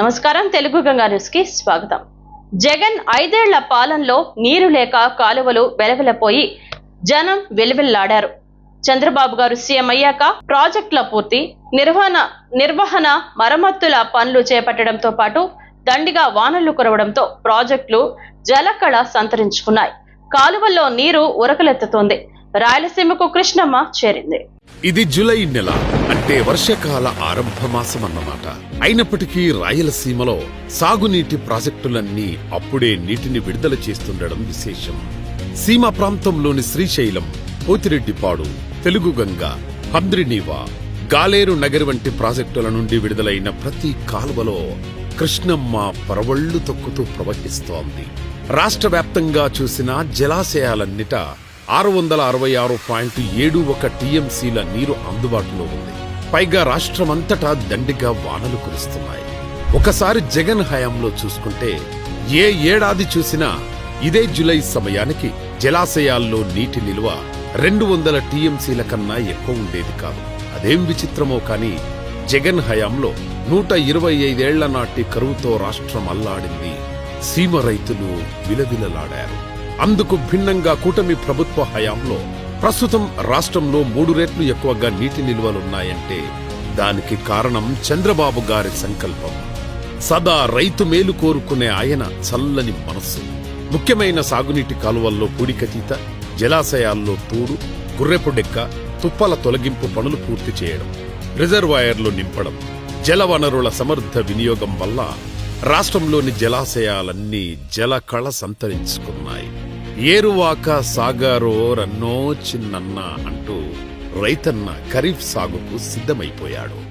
నమస్కారం తెలుగు గంగా న్యూస్కి స్వాగతం. జగన్ ఐదేళ్ళ పాలనలో నీరు లేక కాలువలు వెలవెలపోయి జనం వెలువెల్లాడారు. చంద్రబాబు గారు సీఎం అయ్యాక ప్రాజెక్టుల పూర్తి నిర్వహణ నిర్వహణ మరమ్మతుల పనులు చేపట్టడంతో పాటు దండిగా వానలు కురవడంతో ప్రాజెక్టులు జలకళ సంతరించుకున్నాయి. కాలువల్లో నీరు ఉరకలెత్తుతోంది. రాయలసీమకు కృష్ణమ్మ చేరింది. ఇది జులై నెల అంటే వర్షకాల ఆరంభ మాసం అన్నమాట అయినప్పటికీ రాయలసీమలో సాగునీటి ప్రాజెక్టులన్నీ అప్పుడే నీటిని విడుదల చేస్తుండడం విశేషం. సీమ ప్రాంతంలోని శ్రీశైలం పోతిరెడ్డిపాడు తెలుగుగంగ హంద్రినీవా గాలేరు నగరి వంటి ప్రాజెక్టుల నుండి విడుదలైన ప్రతి కాలువలో కృష్ణమ్మ పరవళ్ళు తొక్కుతూ ప్రవహిస్తోంది. రాష్ట్ర వ్యాప్తంగా చూసిన జలాశయాలన్నిటా ఆరు వందల అరవై ఆరు పాయింట్ ఏడు ఒక టీఎంసీల నీరు అందుబాటులో ఉంది. పైగా రాష్ట్రమంతటా దండిగా వానలు కురుస్తున్నాయి. ఒకసారి జగన్ హయాంలో చూసుకుంటే ఏ ఏడాది చూసినా ఇదే జులై సమయానికి జలాశయాల్లో నీటి నిల్వ రెండు వందల టీఎంసీల కన్నా ఎక్కువ ఉండేది కాదు. అదేం విచిత్రమో కాని జగన్ హయాంలో నూట ఇరవై ఐదేళ్ళ నాటి కరువుతో రాష్ట్రం అల్లాడింది. సీమ రైతులు విలవిలలాడారు. అందుకు భిన్నంగా కూటమి ప్రభుత్వ హయాంలో ప్రస్తుతం రాష్ట్రంలో మూడు రెట్లు ఎక్కువగా నీటి నిల్వలున్నాయంటే దానికి కారణం చంద్రబాబు గారి సంకల్పం. సదా రైతు మేలు కోరుకునే ఆయన చల్లని మనస్సు. ముఖ్యమైన సాగునీటి కాలువల్లో పూడికతీత జలాశయాల్లో తూడు గుర్రెపుడెక్క తుప్పల తొలగింపు పనులు పూర్తి చేయడం రిజర్వాయర్లు నింపడం జలవనరుల సమర్థ వినియోగం వల్ల రాష్ట్రంలోని జలాశయాలన్నీ జలకళ సంతరించుకున్నాయి. ఏరువాక సాగారో రన్నో చిన్నన్న అంటూ రైతన్న ఖరీఫ్ సాగుకు సిద్ధమైపోయాడు.